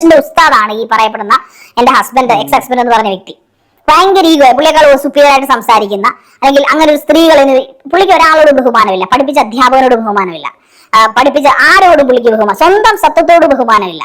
ഉസ്താദാണ് ഈ പറയപ്പെടുന്ന എന്റെ ഹസ്ബൻഡ് എക്സ് ഹസ്ബൻഡ് എന്ന് പറഞ്ഞ വ്യക്തി. ഭയങ്കര ഈഗോ പുള്ളിയേക്കാൾ സുപ്പീരിയർ ആയിട്ട് സംസാരിക്കുന്ന അല്ലെങ്കിൽ അങ്ങനെ ഒരു സ്ത്രീകളിന് പുള്ളിക്ക് ഒരാളോട് ബഹുമാനമില്ല. പഠിപ്പിച്ച അധ്യാപകനോട് ബഹുമാനമില്ല. പഠിപ്പിച്ച ആരോടും പുള്ളിക്ക് ബഹുമാനം സ്വന്തം സത്വത്തോട് ബഹുമാനമില്ല.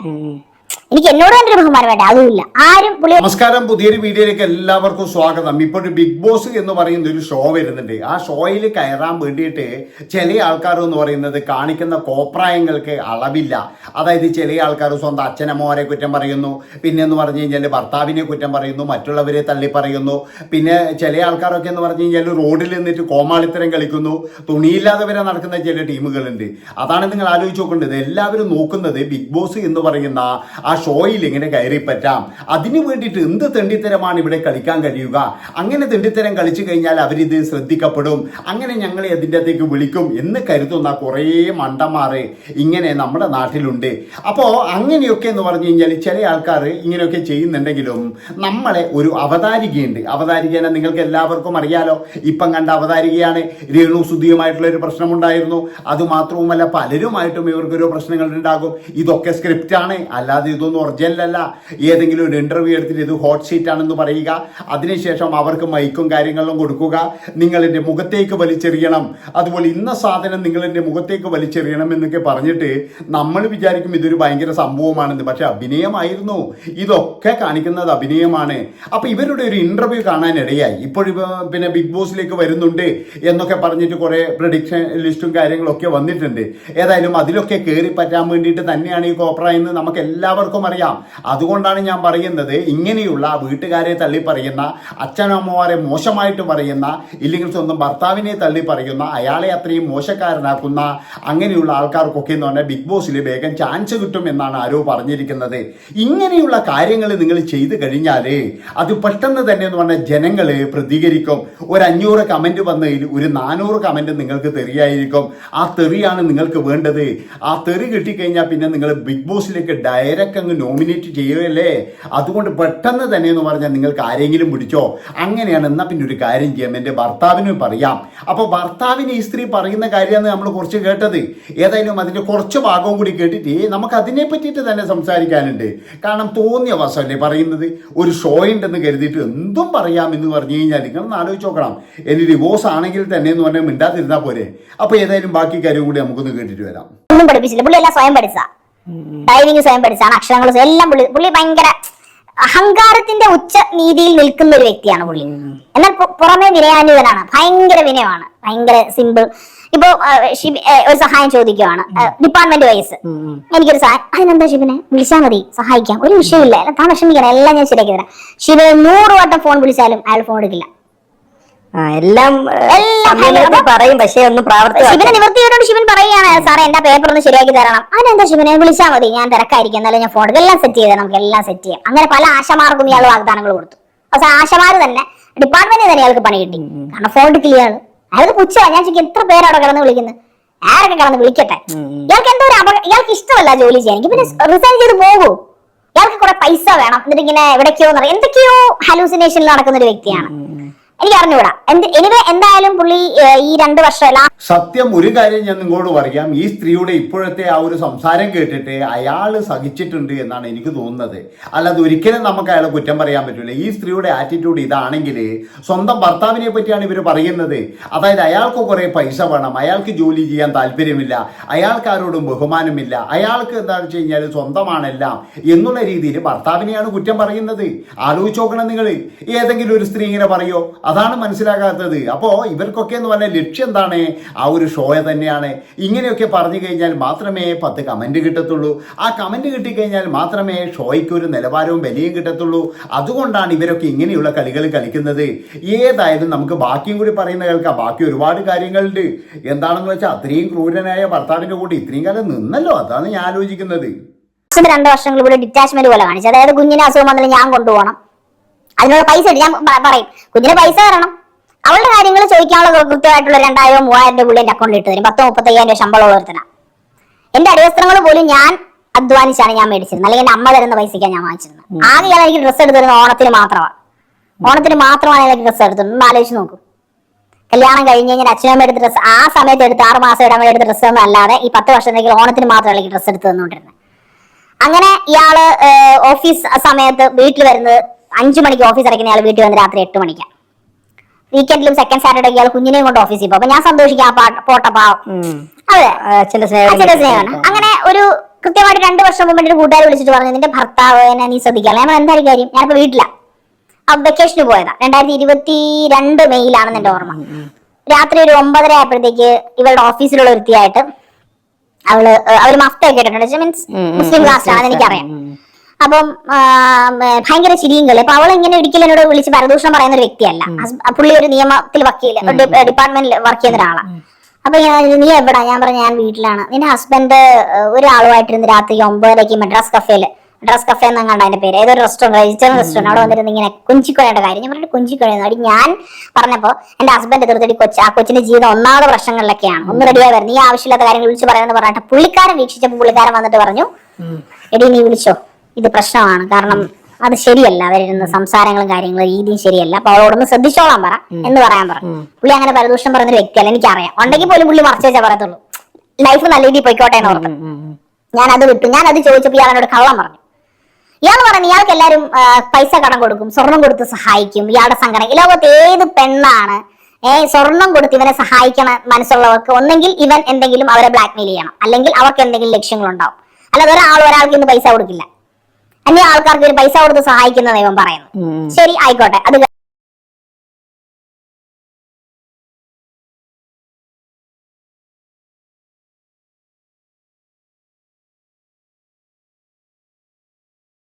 എനിക്ക് എന്നോട് ഒരു ബഹുമാനം വേണ്ട അതുമില്ല ആരും പുള്ളി നമസ്കാരം. പുതിയൊരു വീഡിയോയിലേക്ക് എല്ലാവർക്കും സ്വാഗതം. ഇപ്പോൾ ഒരു ബിഗ് ബോസ് എന്ന് പറയുന്ന ഒരു ഷോ വരുന്നുണ്ട്. ആ ഷോയിൽ കയറാൻ വേണ്ടിയിട്ട് ചില ആൾക്കാർ എന്ന് പറയുന്നത് കാണിക്കുന്ന കോപ്രായങ്ങൾക്ക് അളവില്ല. അതായത് ചില ആൾക്കാർ സ്വന്തം അച്ഛനമ്മമാരെ കുറ്റം പറയുന്നു. പിന്നെ എന്ന് പറഞ്ഞു കഴിഞ്ഞാൽ ഭർത്താവിനെ കുറ്റം പറയുന്നു. മറ്റുള്ളവരെ തള്ളി പറയുന്നു. പിന്നെ ചില ആൾക്കാരൊക്കെ എന്ന് പറഞ്ഞു കഴിഞ്ഞാൽ റോഡിൽ നിന്നിട്ട് കോമാളിത്തരം കളിക്കുന്നു. തുണിയില്ലാതെ വരെ നടക്കുന്ന ചില ടീമുകളുണ്ട്. അതാണ് നിങ്ങൾ ആലോചിച്ച് നോക്കേണ്ടത്. എല്ലാവരും നോക്കുന്നത് ബിഗ് ബോസ് എന്ന് പറയുന്ന ആ ഷോയിൽ എങ്ങനെ കയറി പറ്റാം. അതിനു വേണ്ടിയിട്ട് എന്ത് തെണ്ടിത്തരമാണ് ഇവിടെ കളിക്കാൻ കഴിയുക? അങ്ങനെ തെണ്ടിത്തരം കളിച്ചു കഴിഞ്ഞാൽ അവരിത് ശ്രദ്ധിക്കപ്പെടും. അങ്ങനെ ഞങ്ങളെ അതിന്റെ അകത്തേക്ക് വിളിക്കും എന്ന് കരുതുന്ന കുറേ മണ്ടന്മാർ ഇങ്ങനെ നമ്മുടെ നാട്ടിലുണ്ട്. അപ്പോൾ അങ്ങനെയൊക്കെ എന്ന് പറഞ്ഞു കഴിഞ്ഞാൽ ചില ആൾക്കാർ ഇങ്ങനെയൊക്കെ ചെയ്യുന്നുണ്ടെങ്കിലും നമ്മളെ ഒരു അവതാരികയുണ്ട്. അവതാരികനെ നിങ്ങൾക്ക് എല്ലാവർക്കും അറിയാലോ. ഇപ്പം കണ്ട അവതാരികയാണ് രേണു സുധിയുമായിട്ടുള്ള ഒരു പ്രശ്നമുണ്ടായിരുന്നു. അതുമാത്രവുമല്ല പലരുമായിട്ടും ഇവർക്കൊരു പ്രശ്നങ്ങൾ ഉണ്ടാകും ഇതൊക്കെ സ്ക്രിപ്റ്റാണ് അല്ലാതെ ഇതൊന്നും ഒറിജിനൽ അല്ല ഏതെങ്കിലും ഒരു ഇന്റർവ്യൂ എടുത്തിട്ട് ഇത് ഹോട്ട് ഷീറ്റ് ആണെന്ന് പറയുക. അതിനുശേഷം അവർക്ക് മൈക്കും കാര്യങ്ങളും കൊടുക്കുക. നിങ്ങൾ എന്റെ മുഖത്തേക്ക് വലിച്ചെറിയണം. അതുപോലെ ഇന്ന സാധനം നിങ്ങൾ എന്റെ മുഖത്തേക്ക് വലിച്ചെറിയണം എന്നൊക്കെ പറഞ്ഞിട്ട് നമ്മൾ വിചാരിക്കും ഇതൊരു ഭയങ്കര സംഭവമാണെന്ന്. പക്ഷേ അഭിനയമായിരുന്നു. ഇതൊക്കെ കാണിക്കുന്നത് അഭിനയമാണ്. അപ്പോൾ ഇവരുടെ ഒരു ഇന്റർവ്യൂ കാണാനിടയായി. ഇപ്പോഴും പിന്നെ ബിഗ് ബോസിലേക്ക് വരുന്നുണ്ട് എന്നൊക്കെ പറഞ്ഞിട്ട് കുറേ പ്രഡിക്ഷൻ ലിസ്റ്റും കാര്യങ്ങളൊക്കെ വന്നിട്ടുണ്ട്. ഏതായാലും അതിലൊക്കെ കയറി പറ്റാൻ വേണ്ടിയിട്ട് തന്നെയാണ് ഈ കോപ്ര എന്ന് നമുക്ക് എല്ലാവർക്കും അറിയാം. അതുകൊണ്ടാണ് ഞാൻ പറയുന്നത് ഇങ്ങനെയുള്ള വീട്ടുകാരെ തള്ളി പറയുന്ന അച്ഛനമ്മമാരെ മോശമായിട്ട് പറയുന്ന ഇല്ലെങ്കിൽ സ്വന്തം ഭർത്താവിനെ തള്ളി പറയുന്ന അയാളെ അത്രയും മോശക്കാരനാക്കുന്ന അങ്ങനെയുള്ള ആൾക്കാർക്കൊക്കെ എന്ന് പറഞ്ഞാൽ ബിഗ് ബോസിൽ വേഗം ചാൻസ് കിട്ടും എന്നാണ് ആരോ പറഞ്ഞിരിക്കുന്നത്. ഇങ്ങനെയുള്ള കാര്യങ്ങൾ നിങ്ങൾ ചെയ്തു കഴിഞ്ഞാൽ അത് പെട്ടെന്ന് തന്നെ എന്ന് പറഞ്ഞാൽ ജനങ്ങൾ പ്രതികരിക്കും. ഒരു അഞ്ഞൂറ് കമന്റ് വന്നതിൽ ഒരു നാനൂറ് കമന്റ് നിങ്ങൾക്ക് തെറിയായിരിക്കും. ആ തെറിയാണ് നിങ്ങൾക്ക് വേണ്ടത്. ആ തെറി കിട്ടിക്കഴിഞ്ഞാൽ പിന്നെ നിങ്ങൾ ബിഗ് ബോസിലേക്ക് ഡയറക്റ്റ് അങ്ങ് നോമിനേറ്റ് ചെയ്യുകയല്ലേ? അതുകൊണ്ട് പെട്ടെന്ന് തന്നെ എന്ന് പറഞ്ഞാൽ നിങ്ങൾക്ക് ആരെങ്കിലും പിടിച്ചോ? അങ്ങനെയാണ് എന്നാൽ പിന്നെ ഒരു കാര്യം ചെയ്യാം. എന്റെ ഭർത്താവിന് പറയാം. അപ്പോൾ ഭർത്താവിന് ഈ സ്ത്രീ പറയുന്ന കാര്യമാണ് നമ്മൾ കുറച്ച് കേട്ടത്. ഏതായാലും അതിന്റെ കുറച്ച് ഭാഗവും കൂടി കേട്ടിട്ട് നമുക്ക് അതിനെ പറ്റിയിട്ട് തന്നെ സംസാരിക്കാനുണ്ട്. കാരണം തോന്നിയ വശമല്ലേ പറയുന്നത്? ഒരു ഷോ ഉണ്ടെന്ന് കരുതിയിട്ട് എന്തും പറയാം എന്ന് പറഞ്ഞു കഴിഞ്ഞാൽ നിങ്ങൾ ഒന്ന് ആലോചിച്ച് നോക്കണം. ഇനി ഡിവോഴ്സ് ആണെങ്കിൽ തന്നെ എന്ന് പറഞ്ഞാൽ മിണ്ടാതിരുന്നാൽ പോരെ. അപ്പോൾ ഏതായാലും ബാക്കി കാര്യം കൂടി നമുക്കൊന്ന് കേട്ടിട്ട് വരാം. ഒന്നും പഠിപ്പിച്ചില്ല. പുള്ളി സ്വയം പഠിച്ച ഡൈവിംഗ് സ്വയം പഠിച്ചാണ് അക്ഷരങ്ങൾ എല്ലാം പുള്ളി പുള്ളി ഭയങ്കര അഹങ്കാരത്തിന്റെ ഉച്ച നീതിയിൽ നിൽക്കുന്ന ഒരു വ്യക്തിയാണ് പുള്ളി. എന്നാൽ പുറമേ വിനയാന്വിതനാണ് ഭയങ്കര വിനയമാണ്. ഭയങ്കര സിമ്പിൾ ഇപ്പൊ ഒരു സഹായം ചോദിക്കുവാണ്. ഡിപ്പാർട്ട്മെന്റ് വൈസ് എനിക്കൊരു സഹായം അതിനെന്താ ഷിബിനെ? വിളിച്ചാൽ മതി. സഹായിക്കാം. ഒരു വിഷയമില്ല താൻ വിഷമിക്കണം എല്ലാം ഞാൻ ശരിയാക്കി തരാം. ഷിബിനെ നൂറ് വട്ടം ഫോൺ വിളിച്ചാലും അയാൾ ഫോൺ എടുക്കില്ല. എല്ലാം പറയും പക്ഷേ ഒന്നും ശിവനെ നിവർത്തിയോട് ശിവൻ പറയുകയാണ് സാറേ എന്റെ പേപ്പർ ഒന്ന് ശരിയാക്കി തരണം. അതിനെന്താ ശിവനെ വിളിച്ചാൽ മതി ഞാൻ തിരക്കായിരിക്കും. എന്നാലും ഞാൻ ഫോൺ എല്ലാം സെറ്റ് ചെയ്ത് നമുക്ക് എല്ലാം സെറ്റ് ചെയ്യാം. അങ്ങനെ പല ആശമാർക്കും ഇയാൾ വാഗ്ദാനങ്ങൾ കൊടുത്തു. പക്ഷെ ആശമാർ തന്നെ ഡിപ്പാർട്ട്മെന്റിൽ തന്നെ ഇയാൾക്ക് പണി കിട്ടി. കാരണം ഫോൺ ക്ലിയർ അയാൾക്ക് പുച്ഛ ഞാൻ ചോദിക്കും എത്ര പേരവിടെ കടന്ന് വിളിക്കുന്നത് ആരൊക്കെ കിടന്ന് വിളിക്കട്ടെ? ഇയാൾക്ക് എന്തോ ഒരു അപകടം ഇയാൾക്ക് ഇഷ്ടമല്ല ജോലി ചെയ്യാൻ. എനിക്ക് പിന്നെ റിസൈൻ ചെയ്ത് പോകൂ. ഇയാൾക്ക് കുറെ പൈസ വേണം. എന്നിട്ട് ഇങ്ങനെ എവിടേക്കോ എന്തൊക്കെയോ ഹലൂസിനേഷനിൽ നടക്കുന്ന ഒരു വ്യക്തിയാണ്. എനിക്ക് അറിഞ്ഞുകൂടാ. എന്ത് എനിവേ എന്തായാലും പുള്ളി ഈ രണ്ട് വർഷം എല്ലാം സത്യം ഒരു കാര്യം ഞാൻ നിങ്ങളോട് പറയാം. ഈ സ്ത്രീയുടെ ഇപ്പോഴത്തെ ആ ഒരു സംസാരം കേട്ടിട്ട് അയാൾ സഹിച്ചിട്ടുണ്ട് എന്നാണ് എനിക്ക് തോന്നുന്നത്. അല്ലാതെ ഒരിക്കലും നമുക്ക് അയാളെ കുറ്റം പറയാൻ പറ്റില്ല. ഈ സ്ത്രീയുടെ ആറ്റിറ്റ്യൂഡ് ഇതാണെങ്കിൽ സ്വന്തം ഭർത്താവിനെ പറ്റിയാണ് ഇവർ പറയുന്നത്. അതായത് അയാൾക്ക് കുറെ പൈസ വേണം. അയാൾക്ക് ജോലി ചെയ്യാൻ താല്പര്യമില്ല. അയാൾക്കാരോടും ബഹുമാനമില്ല. അയാൾക്ക് എന്താണെന്ന് വെച്ച് കഴിഞ്ഞാൽ സ്വന്തമാണെല്ലാം എന്നുള്ള രീതിയിൽ ഭർത്താവിനെയാണ് കുറ്റം പറയുന്നത്. ആലോചിച്ച് നോക്കണം നിങ്ങൾ ഏതെങ്കിലും ഒരു സ്ത്രീ ഇങ്ങനെ പറയോ അതാണ് മനസ്സിലാകാത്തത്. അപ്പോൾ ഇവർക്കൊക്കെ എന്ന് പറഞ്ഞാൽ ലക്ഷ്യം എന്താണ്? ആ ഒരു ഷോയെ തന്നെയാണ്. ഇങ്ങനെയൊക്കെ പറഞ്ഞു കഴിഞ്ഞാൽ മാത്രമേ പത്ത് കമന്റ് കിട്ടത്തുള്ളൂ. ആ കമന്റ് കിട്ടിക്കഴിഞ്ഞാൽ മാത്രമേ ഷോയ്ക്ക് ഒരു നിലവാരവും വിലയും കിട്ടത്തുള്ളൂ. അതുകൊണ്ടാണ് ഇവരൊക്കെ ഇങ്ങനെയുള്ള കളികൾ കളിക്കുന്നത്. ഏതായാലും നമുക്ക് ബാക്കിയും കൂടി പറയുന്ന കേൾക്കാം. ബാക്കി ഒരുപാട് കാര്യങ്ങളുണ്ട്. എന്താണെന്ന് വെച്ചാൽ അത്രയും ക്രൂരനായ ഭർത്താവിന്റെ കൂടി ഇത്രയും കാലം നിന്നല്ലോ. അതാണ് ഞാൻ ആലോചിക്കുന്നത്. രണ്ട് വർഷങ്ങൾ ഇവിടെ ഡിറ്റാച്ച്മെന്റ് പോലെ കാണിച്ചു. അതായത് കുഞ്ഞിനെ അസുഖം വന്നാൽ ഞാൻ കൊണ്ടുപോകണം. അതിനുള്ള പൈസ. ഞാൻ പറയും. കുഞ്ഞിന് പൈസ തരണം. അവളുടെ കാര്യങ്ങൾ ചോദിക്കാനുള്ള കൃത്യമായിട്ടുള്ള രണ്ടായിരോ മൂവായിരം രൂപ പുള്ളി എന്റെ അക്കൗണ്ടിൽ ഇട്ട് തരും. പത്തോ മുപ്പത്തയ്യായിരം രൂപ ശമ്പളം ഉള്ളവർത്തന എന്റെ അടിവസ്ത്രങ്ങൾ പോലും ഞാൻ അധ്വാനിച്ചാണ് ഞാൻ മേടിച്ചിരുന്നത്. അല്ലെങ്കിൽ എന്റെ അമ്മ തരുന്ന പൈസയ്ക്കാണ് ഞാൻ വാങ്ങിച്ചിരുന്നത്. ആദ്യം ഞാൻ എനിക്ക് ഡ്രസ്സ് എടുത്തു തരുന്നത് ഓണത്തിന് മാത്രമാണ് ഓണത്തിന് മാത്രമാണ് എനിക്ക് ഡ്രസ്സ് എടുത്തത്. ഒന്ന് ആലോചിച്ച് നോക്കൂ. കല്യാണം കഴിഞ്ഞ് കഴിഞ്ഞാൽ അച്ഛനമ്മ എടുത്ത ഡ്രസ്സ് ആ സമയത്ത് എടുത്ത് ആറ് മാസം ഇടാൻ വേണ്ടി എടുത്ത ഡ്രസ്സ് ഒന്നും അല്ലാതെ ഈ പത്ത് വർഷത്തേക്ക് ഓണത്തിന് മാത്രമല്ല എനിക്ക് ഡ്രസ്സ് എടുത്ത് തന്നുകൊണ്ടിരുന്നത്. അങ്ങനെ ഇയാൾ ഓഫീസ് സമയത്ത് വീട്ടിൽ വരുന്നത് അഞ്ചു മണിക്ക് ഓഫീസ് അടയ്ക്കുന്ന ആൾ വീട്ടിൽ വന്ന് രാത്രി എട്ട് മണിക്കാണ് വീക്കെൻഡിലും സെക്കൻഡ് സാറ്റർഡേ ഇയാൾ കുഞ്ഞിനെയും കൊണ്ട് ഓഫീസിൽ പോകും. അപ്പൊ ഞാൻ സന്തോഷിക്കാം ആ പാട്ട് പാവം. അതെ. അച്ഛന്റെ സ്നേഹമാണ്. അങ്ങനെ ഒരു കൃത്യമായിട്ട് രണ്ട് വർഷം മുമ്പ് എന്റെ കൂട്ടുകാർ വിളിച്ചിട്ട് പറഞ്ഞു നിന്റെ ഭർത്താവ് എന്നെ നീ ശ്രദ്ധിക്കാം ഞാൻ പറഞ്ഞു, എന്തായാലും കാര്യം? ഞാനിപ്പോ വീട്ടിലാ. വെക്കേഷന് പോയതാ. രണ്ടായിരത്തി ഇരുപത്തി രണ്ട് മെയ്യിലാണെന്ന് എന്റെ ഓർമ്മ. രാത്രി ഒരു ഒമ്പതര ആയപ്പോഴത്തേക്ക് ഇവളുടെ ഓഫീസിലുള്ള ഒരുത്തിയായിട്ട് അവൾ അവർ മഫ്ത ഒക്കെ ഇട്ടിട്ടുണ്ട് മീൻസ് മുസ്ലിം ക്ലാസ് ആണെന്ന് ആണ് ഉം, എനിക്കറിയാം. അപ്പം ഭയങ്കര ചിരിയും കളി അപ്പൊ അവൾ ഇങ്ങനെ ഒരിക്കലും എന്നോട് വിളിച്ച് പരദൂഷണം പറയുന്ന ഒരു വ്യക്തിയല്ല. പുള്ളി ഒരു നിയമത്തിൽ വക്കീൽ ഡിപ്പാർട്ട്മെന്റിൽ വർക്ക് ചെയ്യുന്ന ഒരാളാണ് അപ്പൊ നീ എവിടാ? ഞാൻ പറഞ്ഞു ഞാൻ വീട്ടിലാണ്. നിന്റെ ഹസ്ബൻഡ് ഒരാളുമായിട്ടിരുന്ന് രാത്രി ഒമ്പതരയ്ക്ക് മദ്രാസ് കഫേൽ മദ്രാസ് കഫേ എന്നാ കണ്ട അതിന്റെ പേര്. ഏതൊരു റെസ്റ്റോറന്റ് രജിസ്റ്റർ റെസ്റ്റോറന്റ് അവിടെ വന്നിരുന്ന് ഇങ്ങനെ കുഞ്ചിക്കൊഴയുടെ കാര്യം. ഞാൻ പറഞ്ഞു കുഞ്ചിക്കൊഴയെന്ന് അടി ഞാൻ പറഞ്ഞപ്പോ എന്റെ ഹസ്ബൻഡ് തീർത്തിട്ട് കൊച്ചു ആ കൊച്ചിന്റെ ജീവിതം ഒന്നാമത് പ്രശ്നങ്ങളിലൊക്കെയാണ്. ഒന്ന് റെഡിയായി വരുന്നത് ഈ ആവശ്യമില്ലാത്ത കാര്യങ്ങൾ വിളിച്ച് പറയാന്ന് പറഞ്ഞിട്ട് പുള്ളിക്കാരൻ വീക്ഷിച്ചപ്പോൾ പുള്ളിക്കാരൻ വന്നിട്ട് പറഞ്ഞു എടി നീ വിളിച്ചോ? ഇത് പ്രശ്നമാണ്. കാരണം അത് ശരിയല്ല. അവരിരുന്ന് സംസാരങ്ങളും കാര്യങ്ങളും രീതിയും ശരിയല്ല. അപ്പൊ അവളോടൊന്ന് ശ്രദ്ധിച്ചോളാൻ പറ എന്ന് പറയാൻ പറഞ്ഞു പുള്ളി അങ്ങനെ പരദൂഷണം ഒരു വ്യക്തിയല്ല. എനിക്കറിയാം. ഉണ്ടെങ്കിൽ പോലും പുള്ളി മറച്ചു വെച്ചാൽ പറയത്തുള്ളൂ. ലൈഫ് നല്ല രീതിയിൽ പോയിക്കോട്ടെ എന്ന് ഓർത്ത്. ഞാൻ അത് വിട്ടു. ഞാൻ അത് ചോദിച്ചപ്പോൾ ഇയാൾ എന്നോട് കള്ളം പറഞ്ഞു. ഇയാൾ പറഞ്ഞു ഇയാൾക്ക് എല്ലാവരും പൈസ കടം കൊടുക്കും സ്വർണം കൊടുത്ത് സഹായിക്കും ഇയാളുടെ സംഘടന. ഈ ലോകത്ത് ഏത് പെണ്ണാണ് ഏ സ്വർണം കൊടുത്ത് ഇവനെ സഹായിക്കണ മനസ്സുള്ളവർക്ക് ഒന്നെങ്കിൽ ഇവൻ എന്തെങ്കിലും അവരെ ബ്ലാക്ക്മെയിൽ ചെയ്യണം. അല്ലെങ്കിൽ അവർക്ക് എന്തെങ്കിലും ലക്ഷ്യങ്ങളുണ്ടാവും. അല്ലാതെ ഒരാൾ ഒരാൾക്ക് ഇന്ന് പൈസ കൊടുക്കില്ല. അന്യ ആൾക്കാർക്ക് ഒരു പൈസ കൊടുത്ത് സഹായിക്കുന്ന ഇവൻ പറയുന്നു ഉം. ശരി ആയിക്കോട്ടെ അത്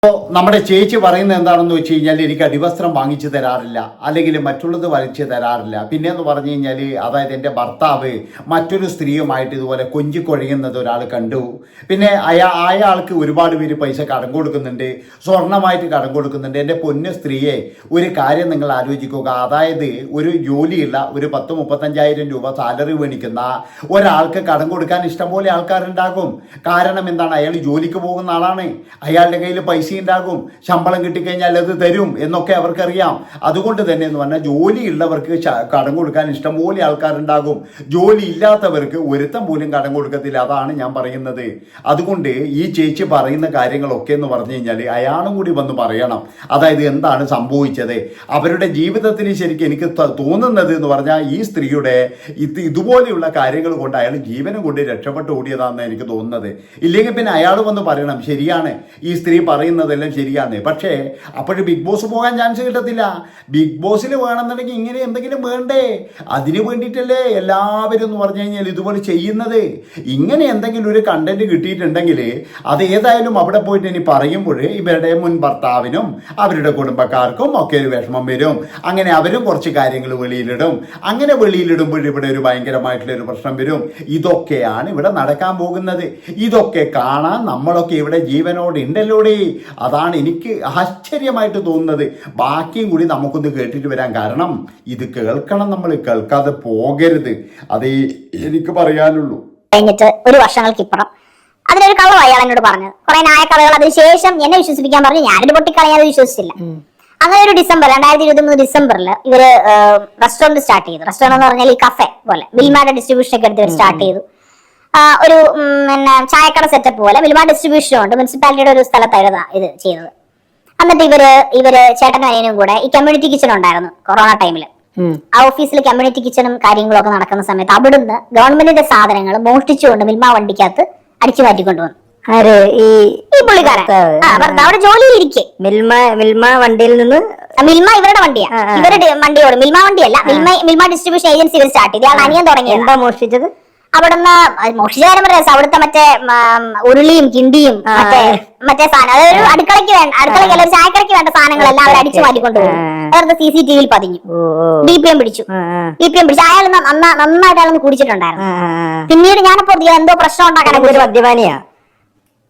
അപ്പോൾ നമ്മുടെ ചേച്ചി പറയുന്നത് എന്താണെന്ന് വെച്ച് കഴിഞ്ഞാൽ എനിക്ക് അടിവസ്ത്രം വാങ്ങിച്ചു തരാറില്ല അല്ലെങ്കിൽ മറ്റുള്ളത് വലിച്ചു തരാറില്ല. പിന്നെ എന്ന് പറഞ്ഞു കഴിഞ്ഞാൽ അതായത് എന്റെ ഭർത്താവ് മറ്റൊരു സ്ത്രീയുമായിട്ട് ഇതുപോലെ കൊഞ്ചിക്കൊഴിയുന്നത് ഒരാൾ കണ്ടു. പിന്നെ അയാ അയാൾക്ക് ഒരുപാട് പേര് പൈസ കടം കൊടുക്കുന്നുണ്ട് സ്വർണമായിട്ട് കടം കൊടുക്കുന്നുണ്ട്. എന്റെ പൊന്ന് സ്ത്രീയെ ഒരു കാര്യം നിങ്ങൾ ആലോചിക്കുക. അതായത് ഒരു ജോലിയുള്ള ഒരു പത്ത് മുപ്പത്തഞ്ചായിരം രൂപ സാലറി മേടിക്കുന്ന ഒരാൾക്ക് കടം കൊടുക്കാൻ ഇഷ്ടംപോലെ ആൾക്കാരുണ്ടാകും. കാരണം എന്താണ്? അയാൾ ജോലിക്ക് പോകുന്ന ആളാണ്. അയാളുടെ കയ്യിൽ പൈസ ഉണ്ടാകും ശമ്പളം കിട്ടിക്കഴിഞ്ഞാൽ അത് തരും എന്നൊക്കെ അവർക്കറിയാം. അതുകൊണ്ട് തന്നെ എന്ന് പറഞ്ഞാൽ ജോലിയുള്ളവർക്ക് കടം കൊടുക്കാൻ ഇഷ്ടംപോലെ ആൾക്കാരുണ്ടാകും. ജോലി ഇല്ലാത്തവർക്ക് ഒരുത്തം പോലും കടം കൊടുക്കത്തില്ല. അതാണ് ഞാൻ പറയുന്നത്. അതുകൊണ്ട് ഈ ചേച്ചി പറയുന്ന കാര്യങ്ങളൊക്കെ എന്ന് പറഞ്ഞു കഴിഞ്ഞാൽ അയാളും കൂടി വന്ന് പറയണം. അതായത് എന്താണ് സംഭവിച്ചത്? അവരുടെ ജീവിതത്തിന് ശരിക്കും എനിക്ക് തോന്നുന്നത് എന്ന് പറഞ്ഞാൽ ഈ സ്ത്രീയുടെ ഇത് ഇതുപോലെയുള്ള കാര്യങ്ങൾ കൊണ്ട് അയാൾ ജീവനം കൊണ്ട് രക്ഷപ്പെട്ട് ഓടിയതാണെന്ന് എനിക്ക് തോന്നുന്നത്. ഇല്ലെങ്കിൽ പിന്നെ അയാൾ വന്ന് പറയണം ശരിയാണ്. ഈ സ്ത്രീ പറയുന്നതെല്ലാം ശരിയാണ് പക്ഷേ അപ്പോഴും ബിഗ് ബോസ് പോകാൻ ചാൻസ് കിട്ടത്തില്ല. ബിഗ് ബോസിൽ വേണമെന്നുണ്ടെങ്കിൽ ഇങ്ങനെ എന്തെങ്കിലും വേണ്ടേ? അതിന് വേണ്ടിയിട്ടല്ലേ എല്ലാവരും എന്ന് പറഞ്ഞു കഴിഞ്ഞാൽ ഇതുപോലെ ചെയ്യുന്നത്. ഇങ്ങനെ എന്തെങ്കിലും ഒരു കണ്ടന്റ് കിട്ടിയിട്ടുണ്ടെങ്കിൽ അത് ഏതായാലും അവിടെ പോയിട്ട് ഇനി പറയുമ്പോൾ ഇവരുടെ മുൻ ഭർത്താവിനും അവരുടെ കുടുംബക്കാർക്കും ഒക്കെ ഒരു വിഷമം വരും. അങ്ങനെ അവരും കുറച്ച് കാര്യങ്ങൾ വെളിയിലിടും. അങ്ങനെ വെളിയിലിടുമ്പോൾ ഇവിടെ ഒരു ഭയങ്കരമായിട്ടുള്ള ഒരു പ്രശ്നം വരും. ഇതൊക്കെയാണ് ഇവിടെ നടക്കാൻ പോകുന്നത്. ഇതൊക്കെ കാണാൻ നമ്മളൊക്കെ ഇവിടെ ജീവനോട് ഉണ്ടല്ലോടേ. അതാണ് എനിക്ക് ആശ്ചര്യമായിട്ട് തോന്നുന്നത്. ബാക്കിയും കൂടി നമുക്കൊന്ന് കേട്ടിട്ട് വരാം. കാരണം ഇത് കേൾക്കണം നമ്മൾ കേൾക്കാതെ പോകരുത്. അത് എനിക്ക് പറയാനുള്ളൂ. കഴിഞ്ഞിട്ട് ഒരു വർഷങ്ങൾക്കിപ്പുറം അതിനൊരു കള്ളമാണ് അയാൾ എന്നോട് പറഞ്ഞത്. കുറെ നായക്കഥകൾ അതിനുശേഷം എന്നെ വിശ്വസിപ്പിക്കാൻ പറഞ്ഞു ഞാനൊരു പൊട്ടിക്കളയാതെ വിശ്വസിച്ചില്ല. അങ്ങനെ ഒരു ഡിസംബർ രണ്ടായിരത്തി ഇരുപത്തി മൂന്ന് ഡിസംബറിൽ ഇവർ റെസ്റ്റോറന്റ് സ്റ്റാർട്ട് ചെയ്തു. റെസ്റ്റോറന്റ് എന്ന് പറഞ്ഞാൽ ഈ കഫേ പോലെ. ബിൽമാരുടെ ഡിസ്ട്രിബ്യൂഷൻ ഒക്കെ എടുത്ത് സ്റ്റാർട്ട് ചെയ്തു. ഒരു പിന്നെ ചായക്കട സെറ്റപ്പ് പോലെ മിൽമ ഡിസ്ട്രിബ്യൂഷനും ഉണ്ട്. മുനിസിപ്പാലിറ്റിയുടെ ഒരു സ്ഥലത്തായിരുന്നു ഇത് ചെയ്തത്. എന്നിട്ട് ഇവർ ഇവർ ചേട്ടനും അനിയനും കൂടെ ഈ കമ്മ്യൂണിറ്റി കിച്ചൺ ഉണ്ടായിരുന്നു കൊറോണ ടൈമിൽ ആ ഓഫീസിൽ കമ്മ്യൂണിറ്റി കിച്ചണും കാര്യങ്ങളും ഒക്കെ നടക്കുന്ന സമയത്ത് അവിടുന്ന് ഗവൺമെന്റിന്റെ സാധനങ്ങൾ മോഷ്ടിച്ചുകൊണ്ട് മിൽമ വണ്ടിക്കകത്ത് അടിച്ചു മാറ്റിക്കൊണ്ടുവന്നു. ആര്? ഈ പുള്ളിക്കാരൻ. അവിടെ മിൽമ മിൽമ വണ്ടിയിൽ നിന്ന് മിൽമ ഇവരുടെ വണ്ടിയാ. ഇവരുടെ വണ്ടി ഓടും മിൽമ വണ്ടിയല്ല മിൽമ മിൽമ ഡിസ്ട്രിബ്യൂഷൻ ഏജൻസി ഇവർ സ്റ്റാർട്ട് ചെയ്ത്. അനിയൻ തുടങ്ങിയത്. എന്താ മോഷ്ടിച്ചത്? അവിടുന്ന് മോഷികാരം പറയാം. അവിടുത്തെ മറ്റേ ഉരുളിയും കിണ്ടിയും മറ്റേ മറ്റേ സാധനം. അതൊരു അടുക്കളയ്ക്ക് വേണ്ട അടുക്കളയ്ക്ക് അല്ല ഒരു ചായക്കടയ്ക്ക് വേണ്ട സാധനങ്ങളെല്ലാം അവർ അടിച്ചു മാറ്റിക്കൊണ്ടുപോകും. അവരുടെ സി സി ടി വിയിൽ പതിഞ്ഞു. ഡി പി എം പിടിച്ചു. ഡി പി എം പിടിച്ചു. അയാൾ നന്നാ- നന്നായിട്ട് അയാളൊന്ന് കുടിച്ചിട്ടുണ്ടായിരുന്നു. പിന്നീട് ഞാനപ്പോ എന്തോ പ്രശ്നം ഉണ്ടാക്കാൻ ഒരു മദ്യപാനിയാ?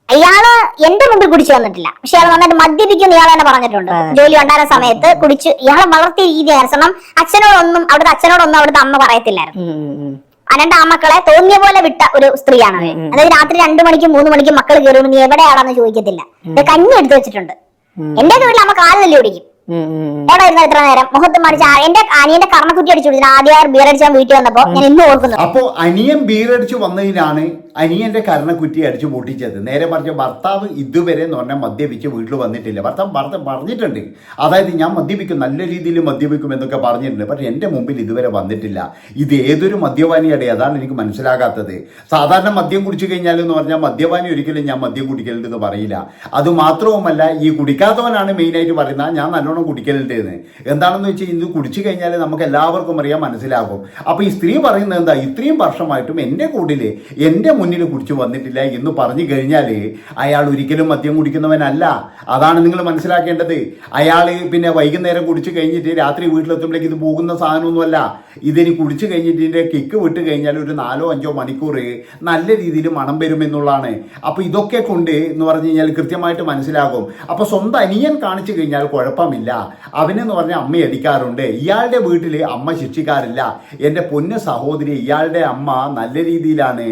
ഇയാൾ എന്റെ മുമ്പിൽ കുടിച്ചു വന്നിട്ടില്ല. പക്ഷെ ഇയാൾ നന്നായിട്ട് മദ്യപിക്കുന്ന ഇയാൾ തന്നെ പറഞ്ഞിട്ടുണ്ട്. ജോലി ഉണ്ടായിരുന്ന സമയത്ത് കുടിച്ച് ഇയാളെ വളർത്തിയ രീതിയായിരുന്നു. കാരണം അച്ഛനോടൊന്നും അവിടുത്തെ അച്ഛനോടൊന്നും അവിടുത്തെ അമ്മ പറയത്തില്ലായിരുന്നു. ഉം. ആ രണ്ട് ആമക്കളെ തോന്നിയ പോലെ വിട്ട ഒരു സ്ത്രീയാണ് അതായത് രാത്രി രണ്ടു മണിക്കും മൂന്ന് മണിക്കും മക്കൾ കയറും നീ എവിടെയാണെന്ന് ചോദിക്കത്തില്ല. ഇത് കഞ്ഞി എടുത്തു വെച്ചിട്ടുണ്ട്. എന്റെ വീട്ടിൽ അമ്മ കാൽ തല്ലി ഓടിക്കും. എവിടെ ഇരുന്ന ഇത്ര നേരം? മുഖത്ത് മറിച്ച് എന്റെ അനിയന്റെ കർണക്കുറ്റി അടിച്ചു ആദ്യം ബീർ ബിയർ അടിച്ചാൽ വീട്ടിൽ വന്നപ്പോ ഞാൻ ഇന്നും ഓർക്കുന്നു. അപ്പോൾ അനിയൻ ബീർ അടിച്ചു വന്നതിനാണ് അനിയന്റെ കരണക്കുറ്റി അടിച്ച് പൊട്ടിച്ചത്. നേരെ മറിച്ച് ഭർത്താവ് ഇതുവരെ എന്ന് പറഞ്ഞാൽ മദ്യപിച്ച് വീട്ടിൽ വന്നിട്ടില്ല. ഭർത്താവ് ഭർത്ത പറഞ്ഞിട്ടുണ്ട്. അതായത് ഞാൻ മദ്യപിക്കും നല്ല രീതിയിൽ മദ്യപിക്കും എന്നൊക്കെ പറഞ്ഞിട്ടുണ്ട്. പക്ഷെ എന്റെ മുമ്പിൽ ഇതുവരെ വന്നിട്ടില്ല. ഇത് ഏതൊരു മദ്യപാനിയുടെ അതാണ് എനിക്ക് മനസ്സിലാകാത്തത്. സാധാരണ മദ്യം കുടിച്ചു കഴിഞ്ഞാൽ എന്ന് പറഞ്ഞാൽ മദ്യപാനി ഒരിക്കലും ഞാൻ മദ്യം കുടിക്കലുണ്ടെന്ന് പറയില്ല. അത് മാത്രവുമല്ല ഈ കുടിക്കാത്തവനാണ് മെയിനായിട്ട് പറയുന്നത് ഞാൻ നല്ലോണം കുടിക്കലുണ്ട് എന്ന്. എന്താണെന്ന് വെച്ചാൽ ഇത് കുടിച്ചു കഴിഞ്ഞാൽ നമുക്ക് എല്ലാവർക്കും അറിയാൻ മനസ്സിലാകും. അപ്പോൾ ഈ സ്ത്രീ പറയുന്നത് എന്താ? ഇത്രയും വർഷമായിട്ടും എന്റെ കൂടിൽ എന്റെ മുന്നിൽ കുടിച്ചു വന്നിട്ടില്ല എന്ന് പറഞ്ഞു കഴിഞ്ഞാൽ അയാൾ ഒരിക്കലും മദ്യം കുടിക്കുന്നവനല്ല. അതാണ് നിങ്ങൾ മനസ്സിലാക്കേണ്ടത്. അയാൾ പിന്നെ വൈകുന്നേരം കുടിച്ചു കഴിഞ്ഞിട്ട് രാത്രി വീട്ടിലെത്തുമ്പോഴേക്ക് ഇത് പോകുന്ന സാധനമൊന്നുമല്ല. ഇതിന് കുടിച്ചു കഴിഞ്ഞിട്ട് കിക്ക് വിട്ട് കഴിഞ്ഞാൽ ഒരു നാലോ അഞ്ചോ മണിക്കൂർ നല്ല രീതിയിൽ മണം വരുമെന്നുള്ളതാണ് അപ്പോൾ ഇതൊക്കെ കൊണ്ട് എന്ന് പറഞ്ഞു കഴിഞ്ഞാൽ കൃത്യമായിട്ട് മനസ്സിലാകും. അപ്പോൾ സ്വന്തം അനിയൻ കാണിച്ചു കഴിഞ്ഞാൽ കുഴപ്പമില്ല. അവനെന്ന് പറഞ്ഞാൽ അമ്മ അടിക്കാറുണ്ട്. ഇയാളുടെ വീട്ടിൽ അമ്മ ശിക്ഷിക്കാറില്ല. എന്റെ പൊന്ന് സഹോദരി ഇയാളുടെ അമ്മ നല്ല രീതിയിലാണ്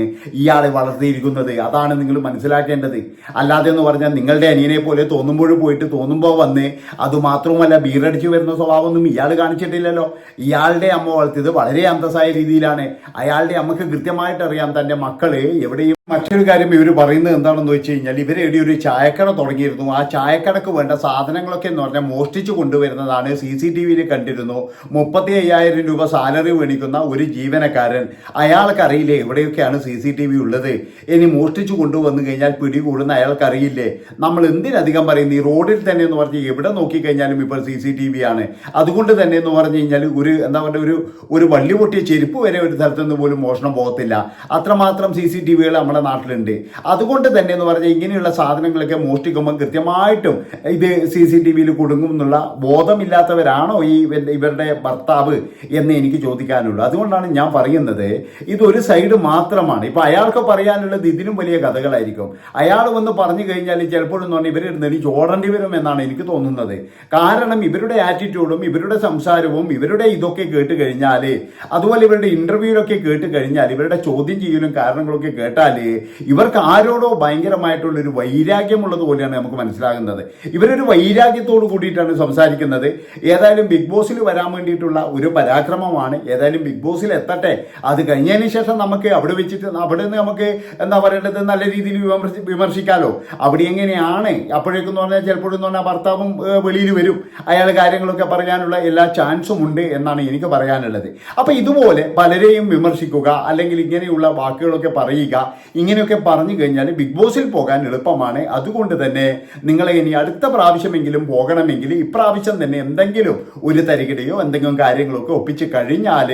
ഇയാളെ വളർത്തിയിരിക്കുന്നത്. അതാണ് നിങ്ങൾ മനസ്സിലാക്കേണ്ടത്. അല്ലാതെ എന്ന് പറഞ്ഞാൽ നിങ്ങളുടെ അനിയനെ പോലെ തോന്നുമ്പോൾ പോയിട്ട് തോന്നുമ്പോൾ വന്ന് അതുമാത്രവുമല്ല ബീറടിച്ചു വരുന്ന സ്വഭാവമൊന്നും ഇയാൾ കാണിച്ചിട്ടില്ലല്ലോ. ഇയാളുടെ അമ്മ വളർത്തിയത് വളരെ അന്തസ്സായ രീതിയിലാണ്. അയാളുടെ അമ്മയ്ക്ക് കൃത്യമായിട്ട് അറിയാം തന്റെ മക്കൾ എവിടെയും മറ്റൊരു കാര്യം ഇവർ പറയുന്നത് എന്താണെന്ന് വെച്ച് കഴിഞ്ഞാൽ ഇവരെ ഇവിടെ ഒരു ചായക്കട തുടങ്ങിയിരുന്നു. ആ ചായക്കടക്ക് വേണ്ട സാധനങ്ങളൊക്കെ എന്ന് പറഞ്ഞാൽ മോഷ്ടിച്ചു കൊണ്ടുവരുന്നതാണ്. സി സി ടി വിയിൽ കണ്ടിരുന്നു. മുപ്പത്തി അയ്യായിരം രൂപ സാലറി മേടിക്കുന്ന ഒരു ജീവനക്കാരൻ. അയാൾക്കറിയില്ലേ എവിടെയൊക്കെയാണ് സി സി ടി വി ഉള്ളത്? ഇനി മോഷ്ടിച്ചു കൊണ്ടുവന്നു കഴിഞ്ഞാൽ പിടികൂടുന്ന അയാൾക്കറിയില്ലേ? നമ്മൾ എന്തിനധികം പറയുന്നു? ഈ റോഡിൽ തന്നെ എന്ന് പറഞ്ഞ് എവിടെ നോക്കിക്കഴിഞ്ഞാലും ഇപ്പോൾ സി സി ടി വി ആണ്. അതുകൊണ്ട് തന്നെ എന്ന് പറഞ്ഞു കഴിഞ്ഞാൽ ഒരു എന്താ പറയുക ഒരു ഒരു വള്ളി പൊട്ടിയ ചെരുപ്പ് വരെ ഒരു സ്ഥലത്തുനിന്ന് പോലും മോഷണം പോകത്തില്ല. അത്രമാത്രം സി സി ടി വികൾ നാട്ടിലുണ്ട്. അതുകൊണ്ട് തന്നെ എന്ന് പറഞ്ഞാൽ ഇങ്ങനെയുള്ള സാധനങ്ങളൊക്കെ മോഷ്ടിക്കുമ്പോൾ കൃത്യമായിട്ടും ഇത് സി സി ടി വിയിൽ കുടുങ്ങും എന്നുള്ള ബോധമില്ലാത്തവരാണോ ഈ ഇവരുടെ- ഭർത്താവ് എന്ന് എനിക്ക് ചോദിക്കാനുള്ളൂ. അതുകൊണ്ടാണ് ഞാൻ പറയുന്നത് ഇതൊരു സൈഡ് മാത്രമാണ്. ഇപ്പോൾ അയാൾക്ക് പറയാനുള്ളത് ഇതിലും വലിയ കഥകളായിരിക്കും. അയാൾ വന്ന് പറഞ്ഞു കഴിഞ്ഞാൽ ചിലപ്പോഴും പറഞ്ഞാൽ ഇവരെ എനിക്ക് ഓടേണ്ടി വരും എന്നാണ് എനിക്ക് തോന്നുന്നത്. കാരണം ഇവരുടെ ആറ്റിറ്റ്യൂഡും ഇവരുടെ സംസാരവും ഇവരുടെ ഇതൊക്കെ കേട്ട് കഴിഞ്ഞാൽ അതുപോലെ ഇവരുടെ ഇന്റർവ്യൂലൊക്കെ കേട്ട് കഴിഞ്ഞാൽ ഇവരുടെ ചോദ്യം ചെയ്യലും കാരണങ്ങളൊക്കെ കേട്ടാൽ ഇവർക്ക് ആരോടോ ഭയങ്കരമായിട്ടുള്ള ഒരു വൈരാഗ്യമുള്ളത് പോലെയാണ് നമുക്ക് മനസ്സിലാകുന്നത്. ഇവരൊരു വൈരാഗ്യത്തോട് കൂടിയിട്ടാണ് സംസാരിക്കുന്നത്. ഏതായാലും ബിഗ് ബോസിൽ വരാൻ വേണ്ടിയിട്ടുള്ള ഒരു പരാക്രമമാണ്. ഏതായാലും ബിഗ് ബോസിൽ എത്തട്ടെ. അത് കഴിഞ്ഞതിന് ശേഷം നമുക്ക് അവിടെ വെച്ചിട്ട് അവിടെ നിന്ന് നമുക്ക് എന്താ പറയേണ്ടത്? നല്ല രീതിയിൽ വിമർശി വിമർശിക്കാലോ? അവിടെ എങ്ങനെയാണ്? അപ്പോഴേക്കും എന്ന് പറഞ്ഞാൽ ചിലപ്പോഴും എന്ന് പറഞ്ഞാൽ ഭർത്താവും വെളിയിൽ വരും. അയാൾ കാര്യങ്ങളൊക്കെ പറയാനുള്ള എല്ലാ ചാൻസും ഉണ്ട് എന്നാണ് എനിക്ക് പറയാനുള്ളത്. അപ്പോൾ ഇതുപോലെ പലരെയും വിമർശിക്കുക അല്ലെങ്കിൽ ഇങ്ങനെയുള്ള വാക്കുകളൊക്കെ പറയുക ഇങ്ങനെയൊക്കെ പറഞ്ഞു കഴിഞ്ഞാൽ ബിഗ് ബോസിൽ പോകാൻ എളുപ്പമാണ്. അതുകൊണ്ട് തന്നെ നിങ്ങളെ ഇനി അടുത്ത പ്രാവശ്യമെങ്കിലും പോകണമെങ്കിൽ ഇപ്രാവശ്യം തന്നെ എന്തെങ്കിലും ഒരു തരികിടയോ എന്തെങ്കിലും കാര്യങ്ങളൊക്കെ ഒപ്പിച്ച് കഴിഞ്ഞാൽ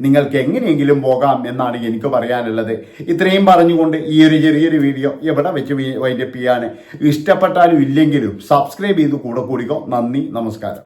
നിങ്ങൾക്ക് എങ്ങനെയെങ്കിലും പോകാം എന്നാണ് എനിക്ക് പറയാനുള്ളത്. ഇത്രയും പറഞ്ഞുകൊണ്ട് ഈ ഒരു ചെറിയൊരു വീഡിയോ എവിടെ വെച്ച് വൈൻഡപ്പ് ചെയ്യാണ്. ഇഷ്ടപ്പെട്ടാലും ഇല്ലെങ്കിലും സബ്സ്ക്രൈബ് ചെയ്ത് കൂടെ കൂടിക്കോ. നന്ദി നമസ്കാരം.